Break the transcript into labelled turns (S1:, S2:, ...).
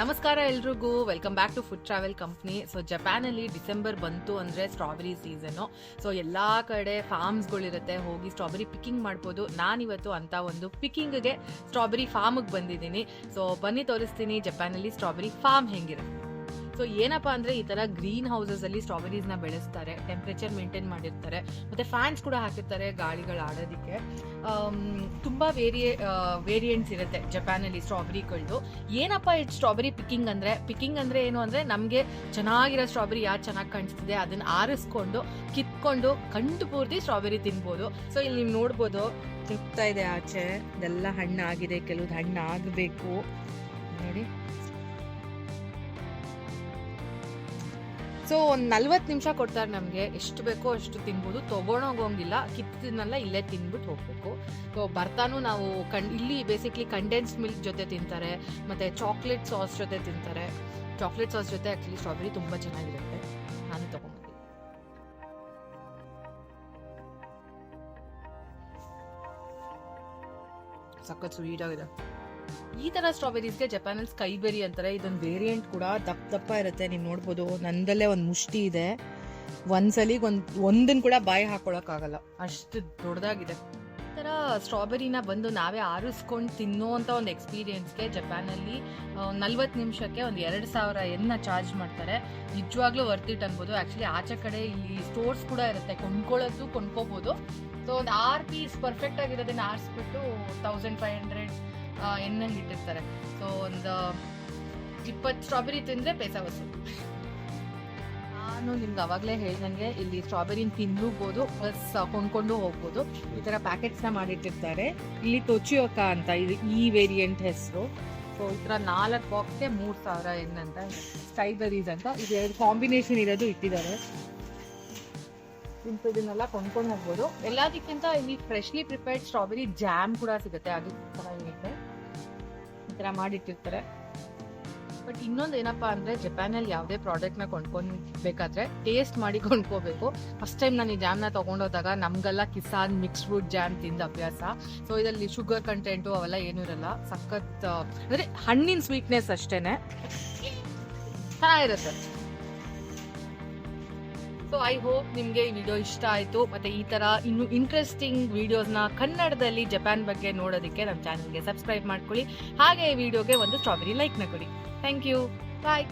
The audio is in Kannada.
S1: ನಮಸ್ಕಾರ ಎಲ್ರಿಗೂ. Welcome back to food travel company so ಜಪಾನಲ್ಲಿ December ಬಂತು ಅಂದರೆ ಸ್ಟ್ರಾಬೆರಿ ಸೀಸನ್ನು ಸೊ ಎಲ್ಲ ಕಡೆ ಫಾರ್ಮ್ಸ್ಗಳಿರುತ್ತೆ ಹೋಗಿ ಸ್ಟ್ರಾಬೆರಿ ಪಿಕ್ಕಿಂಗ್ ಮಾಡ್ಬೋದು. ನಾನಿವತ್ತು ಅಂತ ಒಂದು ಪಿಕ್ಕಿಂಗ್ಗೆ ಸ್ಟ್ರಾಬೆರಿ ಫಾರ್ಮಿಗೆ ಬಂದಿದ್ದೀನಿ. ಸೊ ಬನ್ನಿ ತೋರಿಸ್ತೀನಿ ಜಪಾನಲ್ಲಿ ಸ್ಟ್ರಾಬೆರಿ ಫಾರ್ಮ್ ಹೆಂಗಿರುತ್ತೆ. ಸೊ ಏನಪ್ಪ ಅಂದರೆ ಈ ಥರ ಗ್ರೀನ್ ಹೌಸಸಲ್ಲಿ ಸ್ಟ್ರಾಬೆರೀಸ್ನ ಬೆಳೆಸ್ತಾರೆ ಟೆಂಪ್ರೇಚರ್ ಮೇಂಟೈನ್ ಮಾಡಿರ್ತಾರೆ, ಮತ್ತು ಫ್ಯಾನ್ಸ್ ಕೂಡ ಹಾಕಿರ್ತಾರೆ ಗಾಳಿಗಳು ಆಡೋದಿಕ್ಕೆ. ತುಂಬ ವೇರಿಯೇ ವೇರಿಯಂಟ್ಸ್ ಇರುತ್ತೆ ಜಪಾನಲ್ಲಿ ಸ್ಟ್ರಾಬೆರಿಗಳದು ಏನಪ್ಪ ಇದು ಸ್ಟ್ರಾಬೆರಿ ಪಿಕ್ಕಿಂಗ್ ಅಂದರೆ? ಪಿಕ್ಕಿಂಗ್ ಅಂದರೆ ಏನು ಅಂದರೆ ನಮಗೆ ಚೆನ್ನಾಗಿರೋ ಸ್ಟ್ರಾಬೆರಿ ಯಾವ್ದು ಚೆನ್ನಾಗಿ ಕಾಣಿಸ್ತಿದೆ ಅದನ್ನ ಆರಿಸ್ಕೊಂಡು, ಕಿತ್ಕೊಂಡು ಕಂಡು ಪೂರ್ತಿ ಸ್ಟ್ರಾಬೆರಿ ತಿನ್ಬೋದು. ಸೊ ಇಲ್ಲಿ ನೀವು ನೋಡ್ಬೋದು ತಿಕ್ತಾ ಇದೆ ಆಚೆ, ಇದೆಲ್ಲ ಹಣ್ಣಾಗಿದೆ, ಕೆಲವ್ದು ಹಣ್ಣು ಆಗಬೇಕು ನೋಡಿ. ಸೊ ಒಂದು ನಲ್ವತ್ತು ನಿಮಿಷ ಕೊಡ್ತಾರೆ ನಮಗೆ. ಎಷ್ಟು ಬೇಕೋ ಅಷ್ಟು ತಿನ್ಬೋದು. ತೊಗೊಂಡೋಗಂಗಿಲ್ಲ ಕಿತ್ತಿದ್ನೆಲ್ಲ ಇಲ್ಲೇ ತಿನ್ಬಿಟ್ಟು ಹೋಗ್ಬೇಕು. ಸೊ ಬರ್ತಾನು ನಾವು ಕಣ್, ಇಲ್ಲಿ ಬೇಸಿಕ್ಲಿ ಕಂಡೆನ್ಸ್ ಮಿಲ್ಕ್ ಜೊತೆ ತಿಂತಾರೆ. ಮತ್ತು ಚಾಕ್ಲೇಟ್ ಸಾಸ್ ಜೊತೆ ತಿಂತಾರೆ. ಚಾಕ್ಲೇಟ್ ಸಾಸ್ ಜೊತೆ ಆಕ್ಚುಲಿ ಸ್ಟ್ರಾಬೆರಿ ತುಂಬ ಚೆನ್ನಾಗಿರುತ್ತೆ. ನಾನು ತಗೊಂಡ್ ಸಖತ್ ಸ್ವೀಟ್ ಆಗಿದೆ. ಈ ತರ ಸ್ಟ್ರಾಬೆರೀಸ್ಗೆ ಜಪಾನಲ್ಲಿ ಸ್ಕೈಬೆರಿ ಅಂತಾರೆ. ಇದೊಂದು ವೇರಿಯಂಟ್ ಕೂಡ ದಪ್ಪ ದಪ್ಪ ಇರುತ್ತೆ. ನೀವು ನೋಡ್ಬೋದು, ನಂದಲ್ಲೇ ಒಂದು ಮುಷ್ಟಿ ಇದೆ. ಒಂದ್ಸಲಿಗೆ ಒಂದು ಒಂದನ್ನು ಕೂಡ ಬಾಯಿ ಹಾಕೊಳಕ್ಕಾಗಲ್ಲ. ಅಷ್ಟು ದೊಡ್ಡದಾಗಿದೆ ಈ ಥರ ಸ್ಟ್ರಾಬೆರಿನ ಬಂದು ನಾವೇ ಆರಿಸ್ಕೊಂಡು ತಿನ್ನೋ ಅಂತ ಒಂದು ಎಕ್ಸ್ಪೀರಿಯನ್ಸ್ಗೆ ಜಪಾನಲ್ಲಿ ನಲ್ವತ್ತು ನಿಮಿಷಕ್ಕೆ ಒಂದು ಎರಡು ಸಾವಿರ ಎನ್ನ ಚಾರ್ಜ್ ಮಾಡ್ತಾರೆ. ನಿಜವಾಗ್ಲೂ ವರ್ತ್ ಇಟ್ ಅನ್ಬೋದು. ಆ್ಯಕ್ಚುಲಿ ಆಚೆ ಕಡೆ ಇಲ್ಲಿ ಸ್ಟೋರ್ಸ್ ಕೂಡ ಇರುತ್ತೆ. ಕೊಂಡ್ಕೊಳ್ಳೋದು, ಕೊಂಡ್ಕೋಬೋದು. ಸೊ ಒಂದು ಆರ್ ಪೀಸ್ ಪರ್ಫೆಕ್ಟ್ ಆಗಿರೋದನ್ನ ಆರಿಸ್ಬಿಟ್ಟು ತೌಸಂಡ್ ಫೈವ್ ಹಂಡ್ರೆಡ್ ಎಣ್ಣಂಗೆ ಇಟ್ಟಿರ್ತಾರೆ. ಸೊ ಒಂದು ಇಪ್ಪತ್ತು ಸ್ಟ್ರಾಬೆರಿ ತಿಂದರೆ ಪೈಸಾ ಬಸ್ಸು ನಾನು ನಿಮ್ಗೆ ಅವಾಗಲೇ ಹೇಳ್ದಂಗೆ ಇಲ್ಲಿ ಸ್ಟ್ರಾಬೆರಿನ ತಿನ್ಬೋದು ಪ್ಲಸ್ ಕೊಂಡ್ಕೊಂಡು ಹೋಗ್ಬೋದು. ಈ ಥರ ಪ್ಯಾಕೆಟ್ಸ್ನ ಮಾಡಿಟ್ಟಿರ್ತಾರೆ. ಇಲ್ಲಿ ತೊಚಿಯೋಕ ಅಂತ ಇದು, ಈ ವೇರಿಯಂಟ್ ಹೆಸರು. ಸೊ ಈ ಥರ ನಾಲ್ಕು ಬಾಕ್ಸ್ಗೆ ಮೂರು ಸಾವಿರ ಏನಂತ ಸ್ಟ್ರೈಬೆರೀಸ್ ಅಂತ ಇದು. ಎರಡು ಕಾಂಬಿನೇಷನ್ ಇರೋದು ಇಟ್ಟಿದ್ದಾರೆ. ಇಂಥದನ್ನೆಲ್ಲ ಕೊಂಡ್ಕೊಂಡು ಹೋಗ್ಬೋದು. ಎಲ್ಲದಕ್ಕಿಂತ ಇಲ್ಲಿ ಫ್ರೆಶ್ಲಿ ಪ್ರಿಪೇರ್ಡ್ ಸ್ಟ್ರಾಬೆರಿ ಜಾಮ್ ಕೂಡ ಸಿಗುತ್ತೆ. ಅದು ಚೆನ್ನಾಗಿರುತ್ತೆ. ಈ ಥರ ಮಾಡಿಟ್ಟಿರ್ತಾರೆ. ಬಟ್ ಇನ್ನೊಂದು ಏನಪ್ಪಾ ಅಂದ್ರೆ ಜಪಾನಲ್ಲಿ ಯಾವುದೇ ನ ಕೊಂಡ್ಕೊಬೇಕಾದ್ರೆ ಟೇಸ್ಟ್ ಮಾಡಿ ಕೊಂಡ್ಕೋಬೇಕು. ಫಸ್ಟ್ ಟೈಮ್ ನಾನು ಈ ಜಾಮ್ನ ತಗೊಂಡೋದಾಗ ನಮ್ಗೆಲ್ಲ ಕಿಸಾನ್ ಮಿಕ್ಸ್ ಫ್ರೂಟ್ ಜಾಮ್ ತಿಂದ ಅಭ್ಯಾಸ. ಸೊ ಇದರಲ್ಲಿ ಶುಗರ್ ಕಂಟೆಂಟು ಅವೆಲ್ಲ ಏನೂ ಇರಲ್ಲ. ಸಖತ್ ಅಂದ್ರೆ ಹಣ್ಣಿನ ಸ್ವೀಟ್ನೆಸ್ ಅಷ್ಟೇನೆ. ಚೆನ್ನಾಗಿರುತ್ತೆ ಸೊ ಐ ಹೋಪ್ ನಿಮಗೆ ಈ ವಿಡಿಯೋ ಇಷ್ಟ ಆಯಿತು. ಮತ್ತು ಈ ಥರ ಇನ್ನು ಇಂಟ್ರೆಸ್ಟಿಂಗ್ ವಿಡಿಯೋಸ್ನ ಕನ್ನಡದಲ್ಲಿ ಜಪಾನ್ ಬಗ್ಗೆ ನೋಡೋದಕ್ಕೆ ನಮ್ಮ ಚಾನಲ್ಗೆ ಸಬ್ಸ್ಕ್ರೈಬ್ ಮಾಡ್ಕೊಳ್ಳಿ. ಹಾಗೆ ಈ ವಿಡಿಯೋಗೆ ಒಂದು ಸ್ಟ್ರಾಬೆರಿ ಲೈಕ್ನ ಕೊಡಿ. Thank you bye